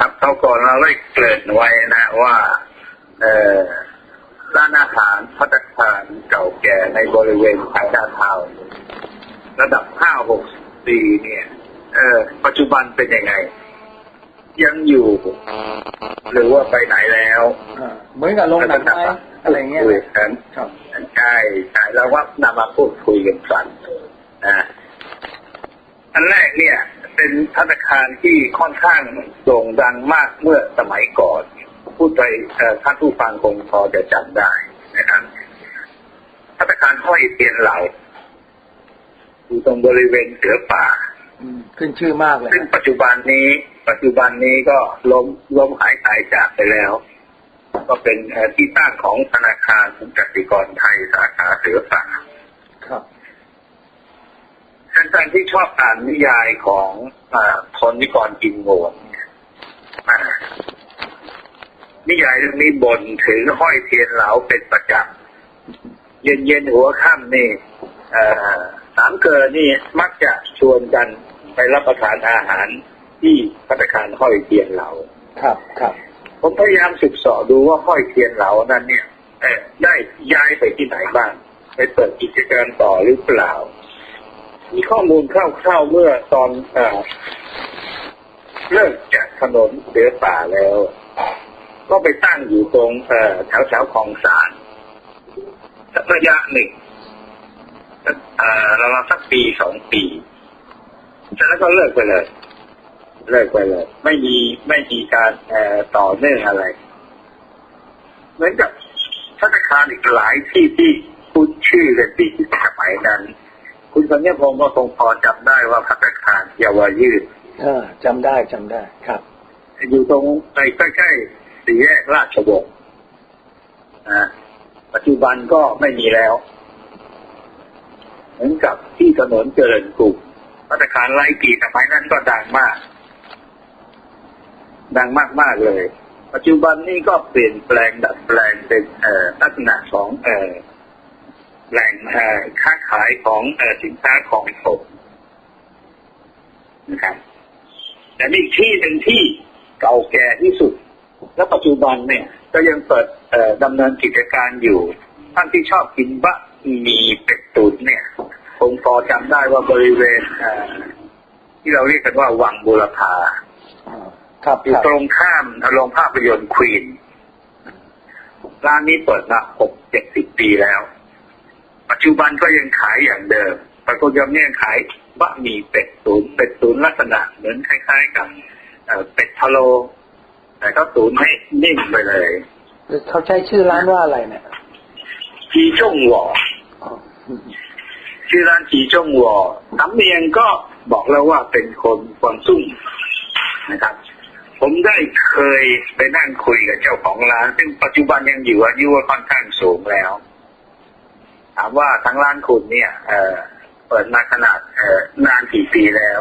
ครับเขาก่อนเราได้เกริ่นไว้นะว่า เอ่อร้านอาหารพัตตาคารเก่าแก่ในบริเวณไทยดาวทาวน์ระดับห้าหกปีเนี่ย เอ่อปัจจุบันเป็นยังไง ยังอยู่ หรือว่าไปไหนแล้วอ่าเหมือนกับโรงหนังไหมอะไรเงี้ยคุยนะกันครับใช่ใช่แล้วว่านำมาพูดคุยกันสันอ่าอันแรกเนี่ย เป็นพัตตาคารที่ค่อนข้างโด่งดังมากเมื่อสมัยก่อนผู้ใจเอ่อท่านผู้ฟังคงพอจะจำได้นะครับพัตตาคารห้อยเทียนเหล่าอยู่ตรงบริเวณเสือป่าอืมขึ้นชื่อมากเลย ซึ่งปัจจุบันนี้ ปัจจุบันนี้ก็ล้มล้มหายตายจากไปแล้ว ก็เป็นเอ่อที่ตั้งของธนาคารกสิกรไทยสาขาเสือป่าครับ แฟนๆที่ชอบอ่านนิยายของอาทนนิกรกินโงนอ่านิยายเรื่องนี้บนถึงห้อยเทียนเหลาเป็นประจำเย็นเย็นๆหัวค่ำนี่เอ่อสามเกอนี่มักจะชวนกันไปรับประทานอาหารที่พัตตาคารห้อยเทียนเหลาครับครับ ผมพยายามศึกษาดูว่าห้อยเทียนเหลานั้นเนี่ยเอ่อได้ย้ายไปที่ไหนบ้าง ไปเปิดกิจการต่อหรือเปล่า มีข้อมูลคร่าวๆเมื่อตอนเอ่อเลิกจากถนนเสือป่าแล้ว ก็ไปตั้งอยู่ตรงแถวแถวๆคลองสารสักระยะหนึ่งสักเอ่อเราสักปีสองปีจากนั้นก็เลิกไปเลย เลิกไปเลย ไม่มีไม่มีการต่อเนื่องอะไร เหมือนกับธนาคารอีกหลายที่ที่คุ้นชื่อกันดีสมัยนั้น คุณสัญญาพงศ์ก็คงพอจำได้ว่าพัตตาคารเยาวยืดเออจำได้จำได้ครับ อยู่ตรงในใกล้ๆสี่แยกราชวงศ์อ่าปัจจุบันก็ไม่มีแล้ว เหมือนกับที่ถนนเจริญกรุงพัตตาคารไล่กีสมัยนั้นก็ดังมาก ดังมากๆเลย ปัจจุบันนี้ก็เปลี่ยนแปลงดัดแปลงเป็นเอ่อลักษณะของเอ่อ แหล่งค้าขายของอสินค้าของสดนะครับแต่มีอีกที่หนึ่งที่เก่าแก่ที่สุด และปัจจุบันเนี่ย ก็ยังเปิดดำเนินกิจการอยู่ ท่านที่ชอบกินบะหมี่เป็ดตุ๋นเนี่ยผมพอจำได้ว่าบริเวณที่เราเรียกกันว่าวังบุรพาครับอยู่ครับตรงข้ามโรงภาพยนตร์ควีนร้านนี้เปิดมาหกเจ็ดสิบปีแล้ว ปัจจุบันก็ยังขายอย่างเดิมปรากฏยังเนี่ยขายบะหมี่เป็ดตุ๋นเป็ดตุ๋นลักษณะเหมือนคล้ายๆกับเอ่อเป็ดพะโล แต่เขาตุ๋นให้นิ่มไปเลย เขาใช้ชื่อร้านว่าอะไรเนี่ยจีจงหวออ๋ออืมชื่อร้านจีจงหวอสำเนียงก็บอกแล้วว่าเป็นคนกวางตุ้งนะครับ ผมได้เคยไปนั่งคุยกับเจ้าของร้าน ซึ่งปัจจุบันยังอยู่อายุว่าค่อนข้างสูงแล้ว ถามว่าทั้งร้านคุณเนี่ยเอ่อเปิดมาขนาดเอ่อนานกี่ปีแล้ว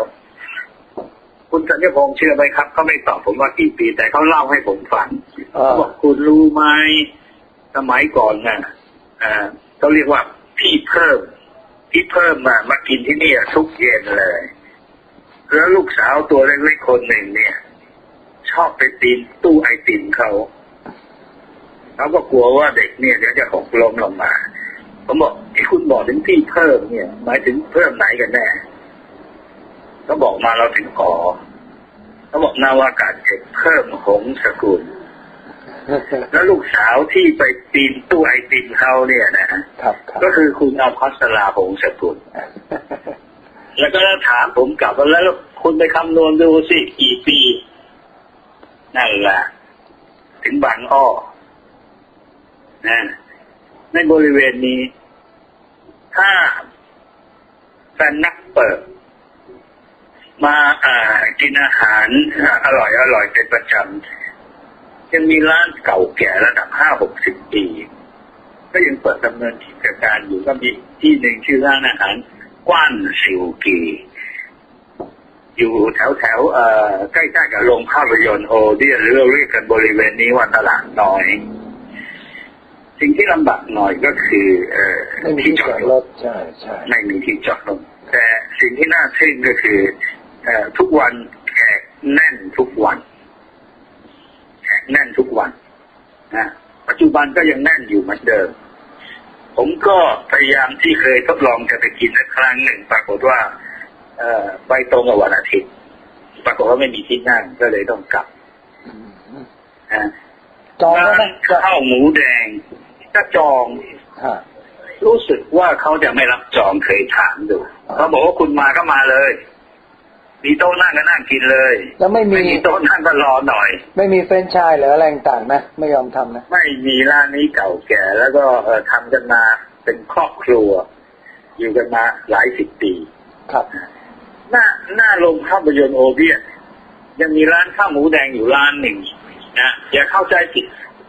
คุณสัญญพงษ์เชื่อไหมครับเขาไม่ตอบผมว่ากี่ปี แต่เขาเล่าให้ผมฟังเอเขาอบอกคุณรู้ไหมสมัยก่อนน่ะเอ่อเขาเรียกว่าพี่เพิ่มพี่เพิ่มมามากินที่นี่ทุกเย็นเลย แล้วลูกสาวตัวเล็กๆคนหนึ่งเนี่ย ชอบไปปีนตู้ไอติมเขาเขาก็กลัวว่าเด็กเนี่ยเดี๋ยวจะหกล้มลงมา ผมบอกที่คุณบอกถึงพี่เพิ่มเนี่ย หมายถึงเพิ่มไหนกันแน่เขาบอกมาเราถึงขอเขาบอกนาวากาศเอกเพิ่มหงสกุลแล้วลูกสาวที่ไปปีนตู้ไอติมเขาเนี่ยนะครับครับก็คือคุณอาภัสราหงสกุลแล้วก็ถามผมกลับว่าแล้วคุณไปคำนวณดูสิกี่ปี นั่นแหละถึงบางอ้อนะในบริเวณนี้ ถ้าแฟนนักเปิด มาอ่ากินอาหารอร่อยอร่อยเป็นประจำยังมีร้านเก่าแก่ระดับห้าหกสิบปี ก็ยังเปิดดำเนินกิจการอยู่ก็มีที่หนึ่งชื่อร้านอาหารกว้านสิวกีอยู่แถวแถวๆเอ่อใกล้ๆกับโรงภาพยนตร์โอเดียนหรือเรียกกันบริเวณนี้ว่าตลาดน้อย สิ่งที่ลำบากหน่อยก็คือเอ่อไม่มีที่ที่จจออดดรรถถใช่ใช่ไม่มีที่จอดรถแต่สิ่งที่น่าทึ่งก็คือเอ่อทุกวันแขกแน่นทุกวันแน่นทุกวันนะปัจจุบันก็ยังแน่นอยู่เหมือนเดิม ผมก็พยายามที่เคยทดลองจะไปกินสักครั้งหนึ่ง ปรากฏว่าเอ่อไปตรงกับวันอาทิตย์ ปรากฏว่าไม่มีที่นั่งก็เลยต้องกลับอืมนะจองแล้วร้าไหมนข้าวหมูแดง ถ้าจองฮะรู้สึกว่าเขาจะไม่รับจองเคยถามดูเขาบอกว่าคุณมาก็มาเลย มีโต๊ะนั่งก็นั่งกินเลย แล้วไม่มีไม่มีโต๊ะนั่งก็รอหน่อย ไม่มีเฟรนไชายหรืออะไรต่างๆนะไม่ยอมทำนะไม่มีร้านนี้เก่าแก่แล้วก็เอ่อทำกันมาเป็นครอบครัว อยู่กันมาหลายสิบปีครับ หน้าหน้าโรงภาพยนตร์โอเบียนยังมีร้านข้าวหมูแดงอยู่ร้านหนึ่งนะอย่าเข้าใจผิด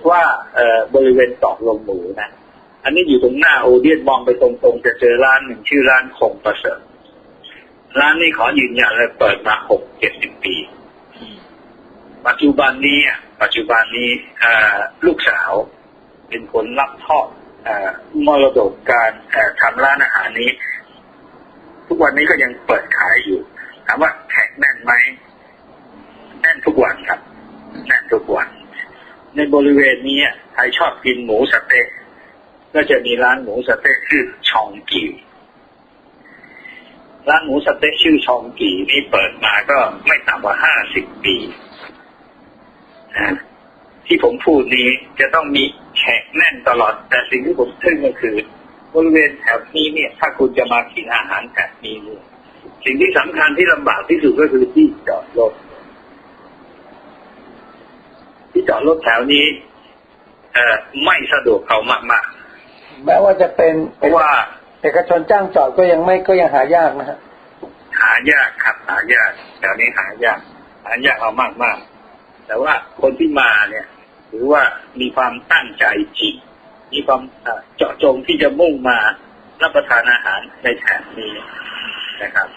ว่าเอ่อบริเวณตอกลงหมูนะ อันนี้อยู่ตรงหน้าโอเดียนมองไปตรงๆ จะเจอร้านหนึ่งชื่อร้านคงประเสริฐร้านนี้ขอยืนยันเลยเปิดมาหกเจ็ดสิบปี ปัจจุบันนี้อะปัจจุบันนี้เอ่อลูกสาวเป็นคนรับทอดเอ่อมรดกการเอ่อทำร้านอาหารนี้ ทุกวันนี้ก็ยังเปิดขายอยู่ถามว่าแขกแน่นไหมแน่นทุกวันครับ แน่นทุกวัน ในบริเวณนี้ใครชอบกินหมูสะเต๊ะก็จะมีร้านหมูสะเต๊ะชื่อชองกีร้านหมูสะเต๊ะชื่อชองกีนี่เปิดมาก็ไม่ต่ำกว่าห้าสิบปีนะที่ผมพูดนี้จะต้องมีแขกแน่นตลอด แต่สิ่งที่ผมทึ่งก็คือบริเวณแถวนี้เนี่ย ถ้าคุณจะมากินอาหารแบบนี้ สิ่งที่สำคัญที่ลำบากที่สุดก็คือที่จอดรถ ที่จอดรถแถวนี้ เอ่อไม่สะดวกเขามากแม้ว่าจะเป็นๆเพราะว่าเอกชนจ้างจอดก็ยังไม่ก็ยังหายากนะฮะหายากครับหายากแถวนี้หายากหายากเอามากมากๆแต่ว่าคนที่มาเนี่ยหรือว่ามีความตั้งใจจริงมีความเอ่อเจาะจงที่จะมุ่งมารับประทานอาหารในแถบนี้นะครับ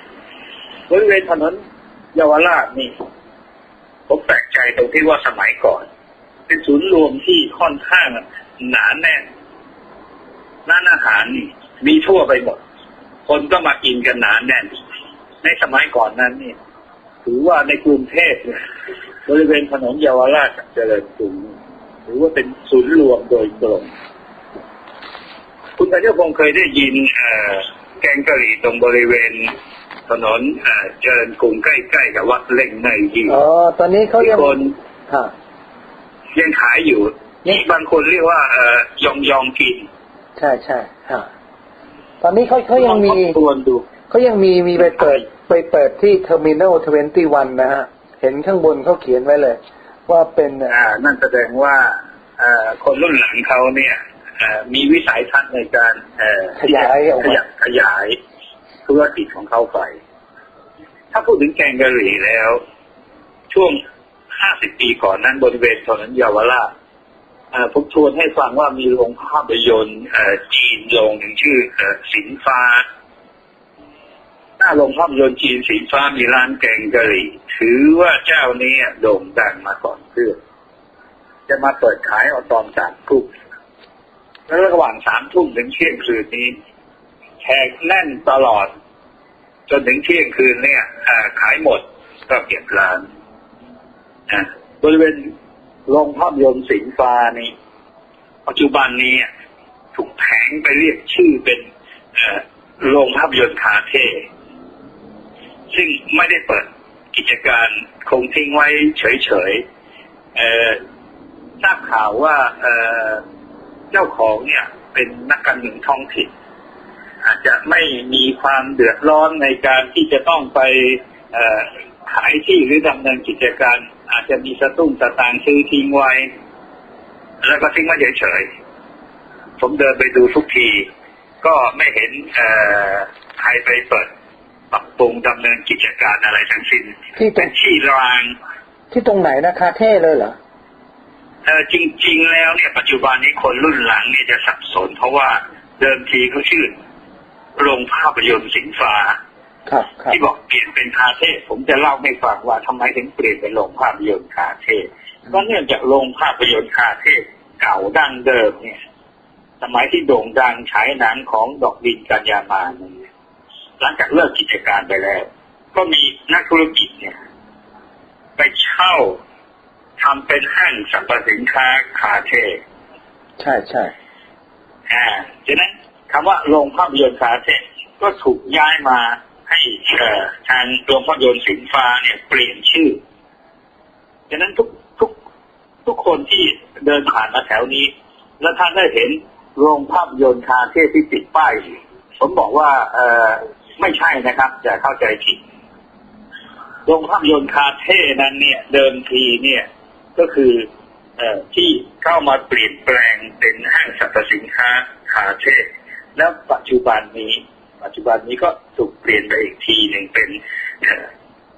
บริเวณถนนเยาวราชนี่ ผมแปลกใจตรงที่ว่าสมัยก่อน เป็นศูนย์รวมที่ค่อนข้างหนาแน่นร้านอาหารนี่มีทั่วไปหมด คนก็มากินกันหนาแน่น ในสมัยก่อนนั้นนี่ถือว่าในกรุงเทพเนี่ยบริเวณถนนเยาวราชเจริญกรุงถือว่าเป็นศูนย์รวมโดยตรงคุณปัญญาพงเคยได้ยินแกงกะหรี่ตรงบริเวณ ถนนเอ่อเจริญกรุงใกล้ๆกับวัดเล่งในยี่อ๋อตอนนี้เขาที่ยังคนฮะยังขายอยู่นี่บางคนเรียกว่าเอ่อยองยองกิน ใช่ใช่ฮะตอนนี้เขาเขายังมีลอทบทวนดูเขายังมีมีไปเปิดไปเปิดที่เทอร์มินอลทเวนตี้วันนะฮะ เห็นข้างบนเขาเขียนไว้เลย ว่าเป็นอ่า นั่นแสดงว่าเอ่อคนรุ่นหลังเขาเนี่ยเอ่อมีวิสัยทัศน์ในการเอ่อขยายออกขมายับขยาย ธุรกิจของเขาไป ถ้าพูดถึงแกงกะหรี่แล้ว ช่วง 50 ปีก่อนนั้นบริเวณถนนเยาวราชผมชวนให้ฟังว่ามีโรงภาพยนตร์จีนโรงหนึ่งชื่อสินฟ้า หน้าโรงภาพยนตร์จีนสีฟ้ามีร้านแกงกะหรี่ ถือว่าเจ้านี้โด่งดังมาก่อนเพื่อนจะมาเปิดขายเอาตอนสามทุ่มแล้วระหว่างสามทุ่มถึงเที่ยงคืนนี้ แขกแน่นตลอด จนถึงเที่ยงคืนเนี่ยขายหมดก็เก็บร้านอะบริเวณโรงภาพยนตร์สิงฟ้านี่ปัจจุบันนี้ถูกแผงไปเรียกชื่อเป็นโรงภาพยนตร์คาเท่ซึ่งไม่ได้เปิดกิจการคงทิ้งไว้เฉยๆเออทราบข่าวว่าเออเจ้าของเนี่ยเป็นนักการเมืองท้องถิ่น อาจจะไม่มีความเดือดร้อนในการที่จะต้องไปเอ่อขายที่หรือดำเนินกิจการ อาจจะมีสตุ้งสตางค์ซื้อทิ้งไว้ แล้วก็ทิ้งไว้เฉยๆผมเดินไปดูทุกที ก็ไม่เห็นเอ่อใครไปเปิดปรับปรุงดำเนินกิจการอะไรทั้งสิ้นที่ตรเป็งนที่ราง ที่ตรงไหนนะคาเท่เลยเหรอเออจริง ๆ แล้วเนี่ยปัจจุบันนี้คนรุ่นหลังเนี่ยจะสับสน เพราะว่าเดิมทีเขาชื่อ โรงภาพยนตร์สิงฟ้าครับครับที่บอกเปลี่ยนเป็นคาเท่ผมจะเล่าให้ฟังว่าทำไมถึงเปลี่ยนเป็นโรงภาพยนตร์คาเท่ก็เนื่องจากโรงภาพยนตร์คาเท่เก่าดั้งเดิมเนี่ย สมัยที่โด่งดังฉายหนังของดอกดินกัญญามาเนี่ยหลังจากเลิกกิจการไปแล้ว ก็มีนักธุรกิจเนี่ย ไปเช่าทำเป็นห้างสรรพสินค้าคาเท่ใช่ใช่อ่าฉะนั้น คำว่าโรงภาพยนตร์คาเท่ก็ถูกย้ายมาให้เอ่อทางโรงภาพยนตร์สินฟ้าเนี่ยเปลี่ยนชื่อฉะนั้นทุกทุกทุกคนที่เดินผ่านมาแถวนี้ แล้วท่านได้เห็นโรงภาพยนตร์คาเท่ที่ติดป้าย ผมบอกว่าเออไม่ใช่นะครับอย่าเข้าใจผิดโรงภาพยนตร์คาเท่นั้นเนี่ย เดิมทีเนี่ย ก็คือเอ่อที่เข้ามาเปลี่ยนแปลงเป็นห้างสรรพสินค้าคาเท่ แล้วปัจจุบันนี้ ปัจจุบันนี้ก็ถูกเปลี่ยนไปอีกทีหนึ่งเป็นเอ่อ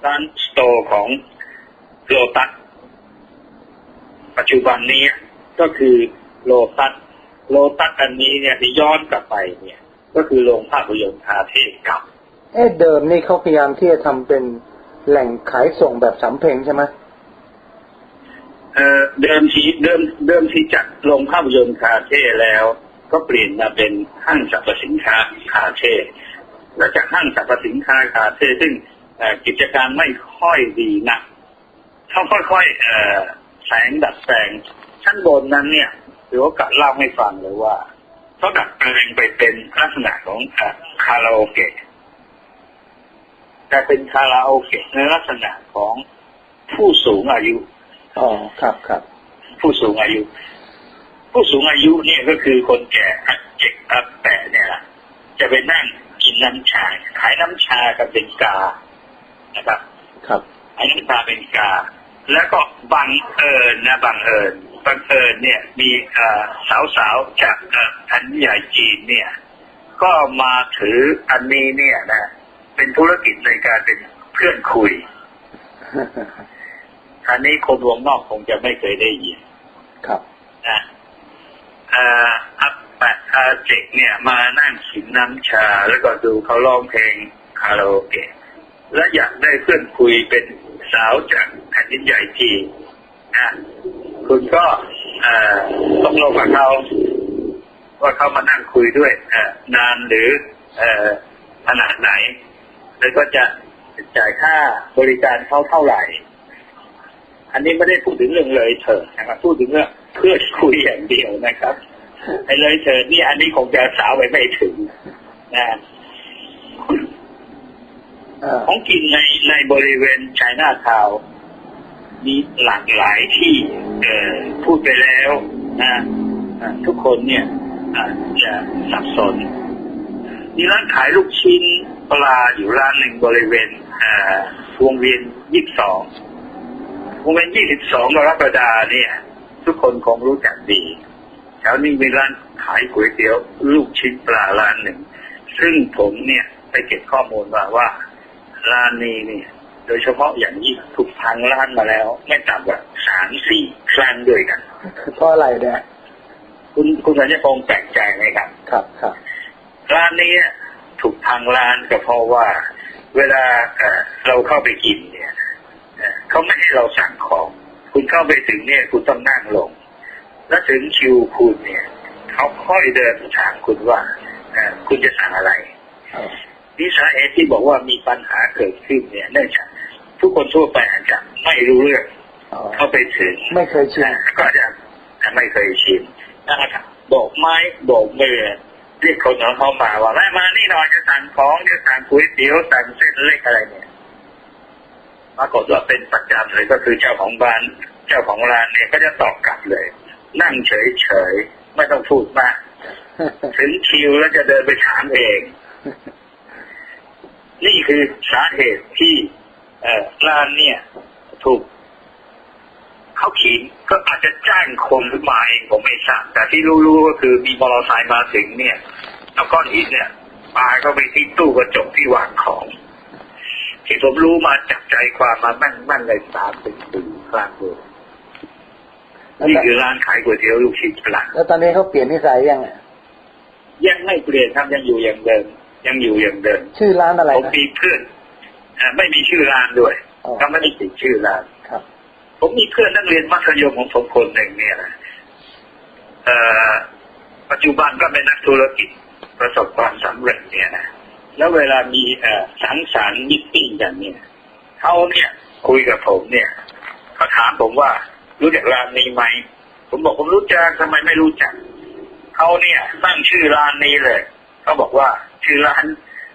ร้านสโตร์ของโลตัสปัจจุบันนี้ก็คือโลตัสโลตัสอันนี้เนี่ยที่ย้อนกลับไปเนี่ย ก็คือโรงภาพยนตร์คาเท่เก่าเอ๊ะเดิมนี่เขาพยายามที่จะทำเป็นแหล่งขายส่งแบบสำเพ็งใช่ไหมเอ่อเดิมทีเดิมเดิมทีจัดโรงภาพยนตร์คาเท่แล้ว ก็เปลี่ยนมาเป็นห้างสรรพสินค้าคาเท่แล้วจากห้างสรรพสินค้าคาเท่ซึ่งเอ่อกิจการไม่ค่อยดีนักเขาค่อยๆเอ่อแสงดัดแปลงชั้นบนนั้นเนี่ยหรือว่ากะเล่าให้ฟังเลยว่าเขาดัดแปลงไปเป็นลักษณะของเอ่อคาราโอเกะแต่เป็นคาราโอเกะในลักษณะของผู้สูงอายุอ๋อครับครับผู้สูงอายุ ผู้สูงอายุเนี่ยก็คือคนแก่อัดเจ็กอัดแปะเนี่ยแหละจะไปนั่งกินน้ำชา ขายน้ำชากับเป็นกานะครับ ครับขายน้ำชาเป็นกา แล้วก็บังเอิญนะบังเอิญบังเอิญเนี่ย มีเอ่อสาวๆจากเอ่อทันใหญ่จีนเนี่ย ก็มาถืออันนี้เนี่ยนะ เป็นธุรกิจในการเป็นเพื่อนคุย อันนี้คนวงนอกคงจะไม่เคยได้ยิน ครับนะเอัปปะอาเจกเนี่ยมานั่งชิมน้ำชา แล้วก็ดูเขาร้องเพลงคาราโอเกะแล้วอยากได้เพื่อนคุยเป็นสาวจากแผ่นดินใหญ่จีนะคุณก็ต้องลงกับเขาว่าเขามานั่งคุยด้วยนานหรือขนาดไหน แล้วก็จะจ่ายค่าบริการเขาเท่าไหร่ อันนี้ไม่ได้พูดถึงเรื่องเลยเถิดนะครับพูดถึงเรื่อง เพื่อนคุยอย่างเดียวนะครับไอ้เลยเถิดนี่อันนี้คงจะสาวไปไม่ถึงนะอ่าของกินในในบริเวณชายนาทาวน์มีหลากหลายที่เอ่อพูดไปแล้วนะอ่าทุกคนเนี่ยอาจจะสับสน มีร้านขายลูกชิ้นปลาอยู่ร้านหนึ่งบริเวณเอ่อวงเวียนยี่สิบสองวงเวียนยี่สิบสองกรกฎาเนี่ย ทุกคนคงรู้จักดีแถวนี้มีร้านขายก๋วยเตี๋ยวลูกชิ้นปลาร้านหนึ่ง ซึ่งผมเนี่ยไปเก็บข้อมูลมาว่าร้านนี้เนี่ยโดยเฉพาะอย่างยิ่งถูกพังร้านมาแล้ว ไม่ต่ำกว่าสามสี่ครั้งด้วยกันเพราะอะไรเนี่ยคุณคุณสัญญาพงษ์แปลกใจไหมครับ ครับครับร้านนี้ถูกพังร้านก็เพราะว่า เวลาเอ่อเราเข้าไปกินเนี่ยเอ่อเขาไม่ให้เราสั่งของ คุณเข้าไปถึงเนี่ย คุณต้องนั่งลง แล้วถึงคิวคุณเนี่ย เขาค่อยเดินถามคุณว่าเอ่อคุณจะสั่งอะไรอ๋อนี่สาเหตุที่บอกว่ามีปัญหาเกิดขึ้นเนี่ยเนื่องจากทุกคนทั่วไปอาจจะไม่รู้เรื่องอ๋อเข้าไปถึงไม่เคยชิมอ่าก็จะไม่เคยชิมนะครับโบกไม้โบกมือเรียกคนของเขามาว่าแม่มานี่หน่อยจะสั่งของจะสั่งก๋วยเตี๋ยวสั่งเส้นเล็กอะไรเนี่ย ปรากฏว่าเป็นประจำเลยก็คือเจ้าของบ้าน เจ้าของร้านเนี่ยก็จะตอบกลับเลย นั่งเฉยๆไม่ต้องพูดมาก ถึงคิวแล้วจะเดินไปถามเอง นี่คือสาเหตุที่เออร้านเนี่ย ถูกเขาขีดก็อาจจะจ้างคนหรือมาเองผมไม่ทราบแต่ที่รู้ๆก็คือมีมอเตอร์ไซค์มาถึงเนี่ยเอาก้อนหินเนี่ยปาเข้าไปที่ตู้กระจกที่วางของ ที่ผมรู้มาจากใจความมามั่นมั่นเลยสามสิบปีกลางเมืองนี่คือร้านขายก๋วยเตี๋ยวลูกชิ้นปลาแล้วตอนนี้เขาเปลี่ยนนิสัยยังอะยังไม่เปลี่ยนครับยังอยู่อย่างเดิม ยังอยู่อย่างเดิม ชื่อร้านอะไรผมนะมีเพื่อนเอ่อไม่มีชื่อร้านด้วยอ๋อเขาไม่ได้ติดชื่อร้านครับ ผมมีเพื่อนนักเรียนมัธยมของผมคนหนึ่งเนี่ยนะเอ่อปัจจุบันก็เป็นนักธุรกิจประสบความสำเร็จเนี่ยนะ แล้วเวลามีเอ่อสังสรรค์มิตติ้งกันเนี่ยเขาเนี่ยคุยกับผมเนี่ยเขาถามผมว่ารู้จักร้านนี้ไหมผมบอกผมรู้จักทำไมไม่รู้จักเขาเนี่ยตั้งชื่อร้านนี้เลยเขาบอกว่าชื่อร้าน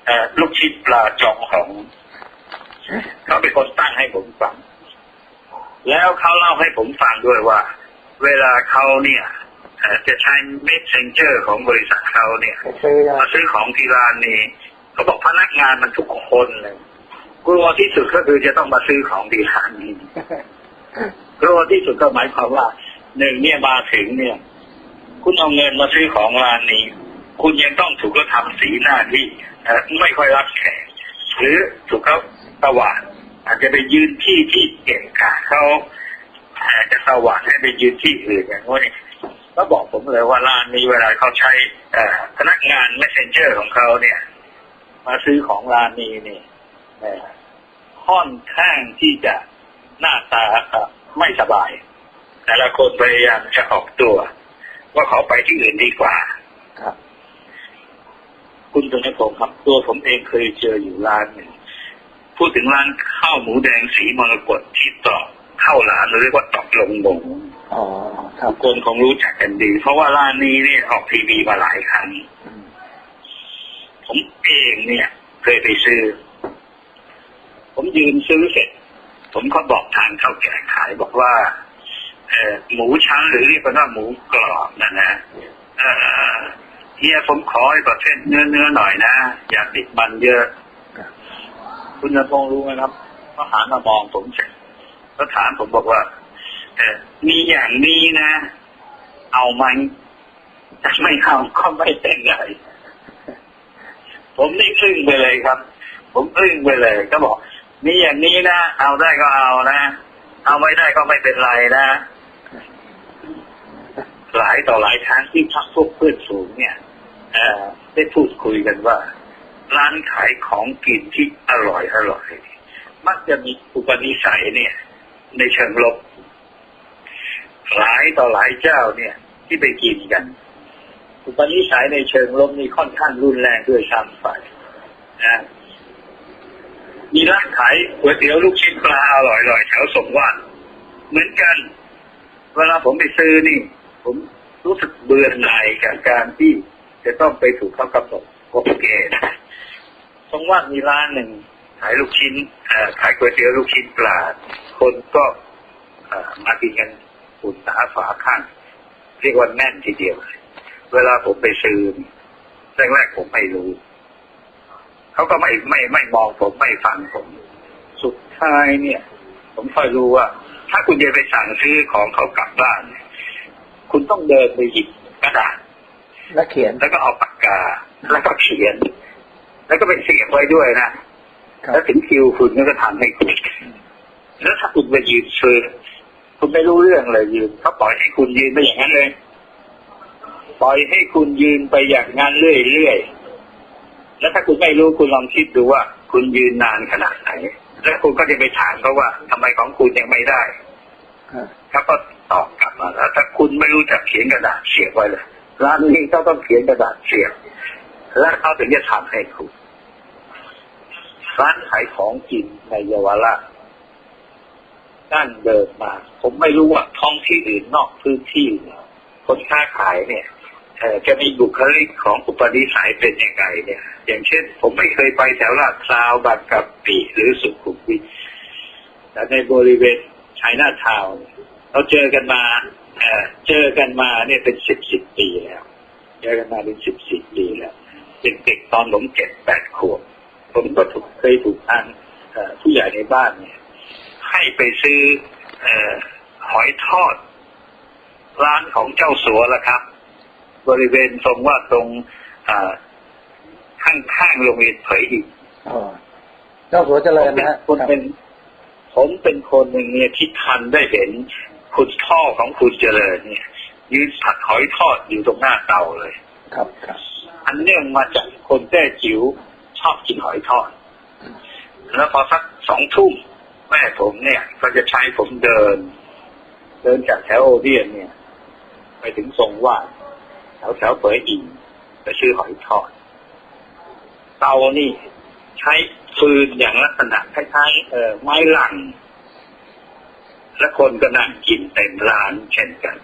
เอ่อลูกชิ้นปลาจองของเขาเป็นคนตั้งให้ผมฟัง แล้วเขาเล่าให้ผมฟังด้วยว่า เวลาเขาเนี่ยเอ่อจะใช้ messenger ของบริษัทเขาเนี่ยไปซื้อนะมาซื้อของที่ร้านนี้ เขาบอกพนักงานมันทุกคนเลยกลัวที่สุดก็คือจะต้องมาซื้อของที่ร้านนี้กลัวที่สุดก็หมายความว่าหนึ่งเนี่ยมาถึงเนี่ย คุณเอาเงินมาซื้อของร้านนี้ คุณยังต้องถูกเขาทำสีหน้าที่เอ่อไม่ค่อยรับแขกหรือถูกเขาตวาดอาจจะไปยืนที่ที่เก่งกาจเขาอาจจะตวาดให้ไปยืนที่อื่นอย่างนี้ก็บอกผมเลยว่าร้านนี้เวลาเขาใช้เอ่อพนักงาน messenger ของเขาเนี่ย มาซื้อของร้านนี้นี่เอ่อค่อนข้างที่จะหน้าตาเอ่อไม่สบาย แต่ละคนพยายามจะออกตัว ว่าเขาไปที่อื่นดีกว่าครับ คุณตุนผมครับตัวผมเองเคยเจออยู่ร้านหนึ่งพูดถึงร้านข้าวหมูแดงสีมรกตที่ตอกข้าวหลามหรือเรียกว่าตอกลงบงอ๋อครัทุบกคนคงรู้จักกันดี เพราะว่าร้านนี้เนี่ยออกทีวีมาหลายครั้งอืม ผมเองเนี่ย เคยไปซื้อ ผมยืนซื้อเสร็จ ผมก็บอกทางเข้าแก่ขายบอกว่าเออหมูชั้นหรือเรียกว่าหมูกรอบนะนะเออเฮียผมขอไอ้ประเภทเนื้อเนื้อๆหน่อยนะ อย่าติดมันเยอะ คุณจะพงษ์รู้ไหมครับเขาหันมามองผมเสร็จก็ถามผมบอกว่าเออมีอย่างนี้นะ เอาไหมถ้าไม่เอาก็ไม่เป็นไร ผมนี่อึ้งไปเลยครับ ผมอึ้งไปเลยก็บอกมีอย่างนี้นะเอาได้ก็เอานะ เอาไม่ได้ก็ไม่เป็นไรนะหลายต่อหลายครั้งที่พักพวกเพื่อนสูงเนี่ยได้พูดคุยกันว่า ร้านขายของกินที่อร่อยอร่อยมักจะมีอุปนิสัยเนี่ย ในเชิงลบ หลายต่อหลายเจ้าเนี่ย ที่ไปกินกัน อุปนิสัยในเชิงลบนี่ค่อนข้างรุนแรงด้วยซ้ำไปนะมีร้านขายก๋วยเตี๋ยวลูกชิ้นปลาอร่อยๆแถวสมวานเหมือนกัน เวลาผมไปซื้อนี่ ผมรู้สึกเบื่อหน่ายกับการที่จะต้องไปถูกเขากำหนดกฎเกณฑ์สมวานมีร้านหนึ่งขายลูกชิ้นขายก๋วยเตี๋ยวลูกชิ้นปลา คนก็มากินกันอุ่นหนาฝาข้างเรียกว่าแน่นทีเดียวเลย เวลาผมไปซื้อแรกๆผมไม่รู้ เขาก็ไม่ไม่ไม่มองผมไม่ฟังผม สุดท้ายเนี่ย ผมค่อยรู้ว่า ถ้าคุณจะไปสั่งซื้อของเขากลับบ้านเนี่ยคุณต้องเดินไปหยิบกระดาษแล้วเขียนแล้วก็เอาปากกา แล้วก็เขียน แล้วก็ไปเสียบไว้ด้วยนะครับแล้วถึงคิวคุณก็ทำให้คุณแล้วถ้าคุณไปยืนซื้อคุณไม่รู้เรื่องเลยยืนเขาปล่อยให้คุณยืนไปอย่างนั้นเลย ปล่อยให้คุณยืนไปอย่างนั้นเรื่อยๆ แล้วถ้าคุณไม่รู้คุณลองคิดดูว่า คุณยืนนานขนาดไหน แล้วคุณก็จะไปถามเขาว่าทำไมของคุณยังไม่ได้อ่าเขาก็ตอบกลับมาแล้วถ้าคุณไม่รู้จักเขียนกระดาษเสียบไว้เลยร้านนี้เขาต้องเขียนกระดาษเสียบแล้วเขาถึงจะทำให้คุณร้านขายของกินในเยาวราชนั่นเดินมา ผมไม่รู้ว่าท้องที่อื่นนอกพื้นที่เนี่ยคนค้าขายเนี่ยเอ่อ จะมีบุคลิกของอุปนิสัยเป็นยังไงเนี่ย อย่างเช่น ผมไม่เคยไปแถวลาดพร้าวบางกะปิหรือสุขุมวิทแต่ในบริเวณชัยนาทาวน์เราเจอกันมาเอเจอกันมาเนี่ยเป็นสิบสิบปีแล้ว เจอกันมาเป็นสิบสิบปีแล้วเด็กๆตอนผมเจ็ดแปดขวบผมก็ถูกเคยถูกทางเอ่อผู้ใหญ่ในบ้านเนี่ย ให้ไปซื้อเอหอยทอด ร้านของเจ้าสัวละครับ บริเวณตรงว่าตรงเอ่อข้างๆโรงเรียนเผยอิฐอ๋อเจ้าสัวเจริญนะฮะผมเป็นผมเป็นคนหนึ่งเนี่ยที่ทันได้เห็นคุณพ่อของคุณเจริญเนี่ยยืนผัดหอยทอดอยู่ตรงหน้าเตาเลย ครับครับ อันเนื่องมาจากคนแต้จิ๋วชอบกินหอยทอด แล้วพอสักสองทุ่มแม่ผมเนี่ยก็จะใช้ผมเดิน เดินจากแถวโอเดียนเนี่ย ไปถึงทรงว่าน แถวแถวเปิดอินไปซื้อหอยทอด เตานี่ใช้ฟืนอย่างลักษณะคล้ายๆเออไม้ลัง และคนก็นั่งกินเต็มร้านเช่นกัน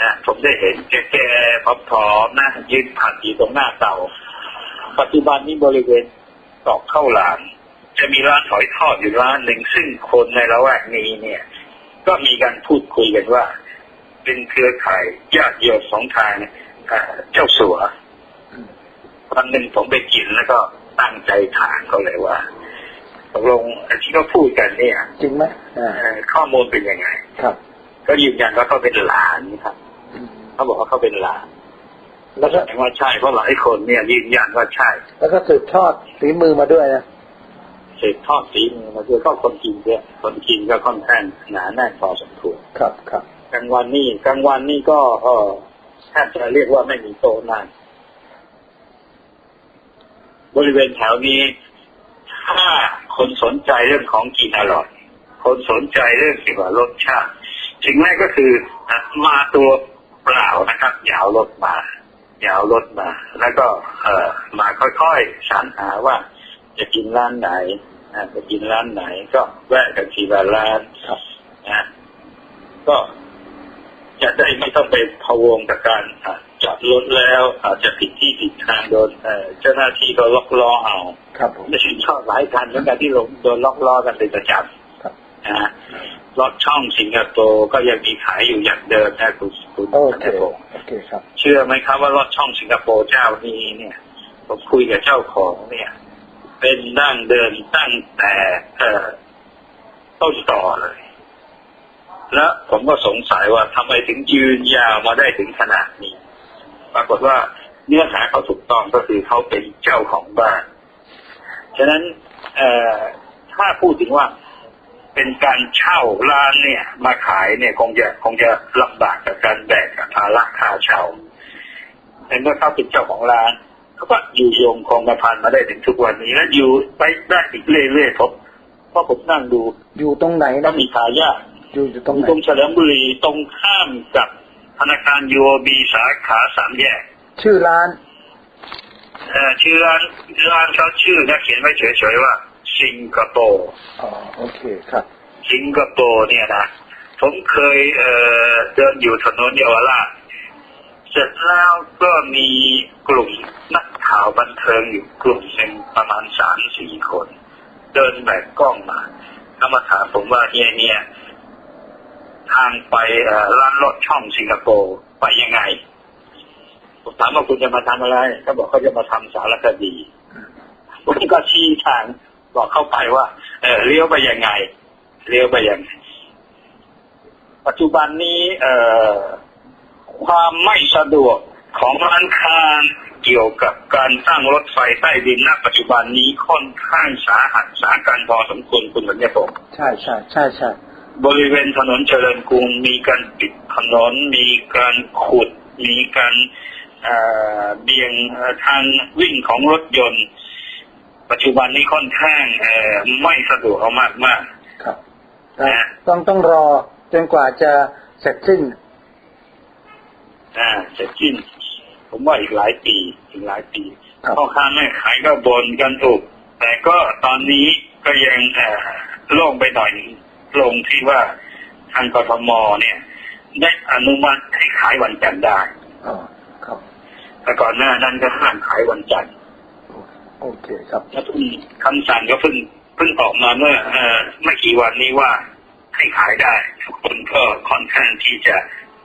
นะผมได้เห็นแก่ๆผอมๆนะยืนผัดอยู่ตรงหน้าเตา ปัจจุบันนี้บริเวณตอกเข้าหลามจะมีร้านหอยทอดอยู่ร้านหนึ่งซึ่งคนในละแวกนี้เนี่ย ก็มีการพูดคุยกันว่า เป็นเครือข่ายญาติโยมสองทางเอ่อเจ้าสัววันหนึ่งผมไปกินแล้วก็ตั้งใจถามเขาเลยว่าตกลงที่เขาพูดกันเนี่ย จริงไหมอ่าเอ่อข้อมูลเป็นยังไง ครับ ก็ยืนยันว่าเขาเป็นหลานครับอืมเขาบอกว่าเขาเป็นหลาน แล้วก็แสดงว่าใช่เพราะหลายคนเนี่ย ยืนยันว่าใช่ แล้วก็สืบทอดฝีมือมาด้วยนะสืบทอดฝีมือมาคือก็คนกินเยอะคนกินก็ค่อนข้างหนาแน่นพอสมควรครับครับ กลางวันนี่กลางวันนี่ก็เออแทบจะเรียกว่าไม่มีโต๊ะนั่งบริเวณแถวนี้ถ้าคนสนใจเรื่องของกินอร่อย คนสนใจเรื่องเกี่ยวกับรสชาติสิ่งแรกก็คืออะมาตัวเปล่านะครับอย่าเอารถมาอย่าเอารถมา แล้วก็เออมาค่อยๆสรรหาว่า จะกินร้านไหนอะจะกินร้านไหน ก็แวะกันทีละร้านครับนะก็ จะได้ไม่ต้องไปพะวงกับการอะจอดรถแล้ว อาจจะผิดที่ผิดทางโดนเอ่อเจ้าหน้าที่ก็ล็อกล้อเอาครับผมไม่ใช่ชอบหลายคันเหมือนกันที่ลงโดนล็อกล้อกันเป็นประจครับำนะฮะรถช่องสิงคโปร์ก็ยังมีขายอยู่อย่างเดิมนะคุณคุณโอธเคนพงศ์โอเคครับ เชื่อไหมครับว่ารถช่องสิงคโปร์เจ้านี้เนี่ยผมคุยกับเจ้าของเนี่ย เป็นดั้งเดินตั้งแต่เอ่อต้นต่อเลย แล้วผมก็สงสัยว่าทำไมถึงยืนยาวมาได้ถึงขนาดนี้ ปรากฏว่าเนื้อหาเขาถูกต้องก็คือเขาเป็นเจ้าของบ้าน ฉะนั้นเอ่อถ้าพูดถึงว่าเป็นการเช่าร้านเนี่ย มาขายเนี่ยคงจะคงจะลำบากกับการแบกกับภาระค่าเช่าแต่เมื่อเขาเป็นเจ้าของร้านเขาก็อยู่โยงคงกระพันมาได้ถึงทุกวันนี้และอยู่ไปได้อีกเรื่อยๆผมเพราะผมนั่งดู อยู่ตรงไหนก็นะมีทายาท อยู่อยู่ตตรรงงไหนตรงเฉลิมบุรีตรงข้ามกับธนาคารยูโอบีสาขาสามแยก ชื่อร้านเอ่อชื่อร้านร้านเขาชื่อนะเขียนไว้เฉยๆว่าสิงคโปร์อ๋อโอเคครับสิงคโปร์เนี่ยนะผมเคยเอ่อเดินอยู่ถนนเยาวราชเสร็จแล้วก็มีกลุ่มนักข่าวบันเทิงอยู่กลุ่มหนึ่งประมาณสามสี่คน เดินแบกกล้องมาแล้วมาถามผมว่าเนี่ยเนี่ย ทางไปร้านรถช่องสิงคโปร์ไปยังไง ผมถามว่าคุณจะมาทำอะไรเขาบอกเขาจะมาทำสารคดีผมก็ชี้ทางบอกเข้าไปว่า เออเลี้ยวไปยังไง เลี้ยวไปยังไง ปัจจุบันนี้ เอ่อความไม่สะดวกของร้านค้าเกี่ยวกับการตั้งรถไฟใต้ดินณปัจจุบันนี้ค่อนข้างสาหัสสาการพอสมควรคุณสัญญาผมใช่ใช่ใช่ใช่ บริเวณถนนเจริญกรุงมีการปิดถนน มีการขุด มีการเอ่อเบี่ยงเอ่อทางวิ่งของรถยนต์ ปัจจุบันนี้ค่อนข้างเอ่อไม่สะดวกเอามากมากครับแต่ต้องต้องรอจนกว่าจะเสร็จสิ้นๆอ่าเสร็จสิ้น ผมว่าอีกหลายปี อีกหลายปีครับพ่อค้าแม่ขายก็บ่นกันถูกแต่ก็ตอนนี้ก็ยังเอ่อโล่งไปหน่อยหนึ่ง ลงที่ว่าทางกทมเนี่ย ได้อนุมัติให้ขายวันจันทร์ได้อ๋อครับ แต่ก่อนหน้านั้นก็ห้ามขายวันจันทร์โอเคครับแล้วเพิ่งคำสั่งก็เพิ่งเพิ่งออกมาเมื่อเอ่อไม่กี่วันนี้ว่าให้ขายได้ทุกคนก็ค่อนข้างที่จะ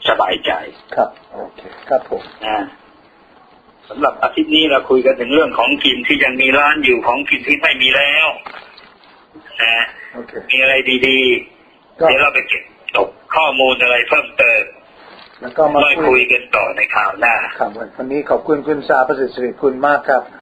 สบายใจครับ โอเค ครับผมนะสำหรับอาทิตย์นี้เราคุยกันถึงเรื่องของกินที่ยังมีร้านอยู่ของกินที่ไม่มีแล้ว นะโอเคมีอะไรดีก็ๆเดี๋ยวเราไปเก็บตกข้อมูลอะไรเพิ่มเติมแล้วก็มามาคุคุยยกันต่อในข่าวหน้าครับวันนี้ขอบคุณคุณสาประสิทธิ์สิริคุณมากครับ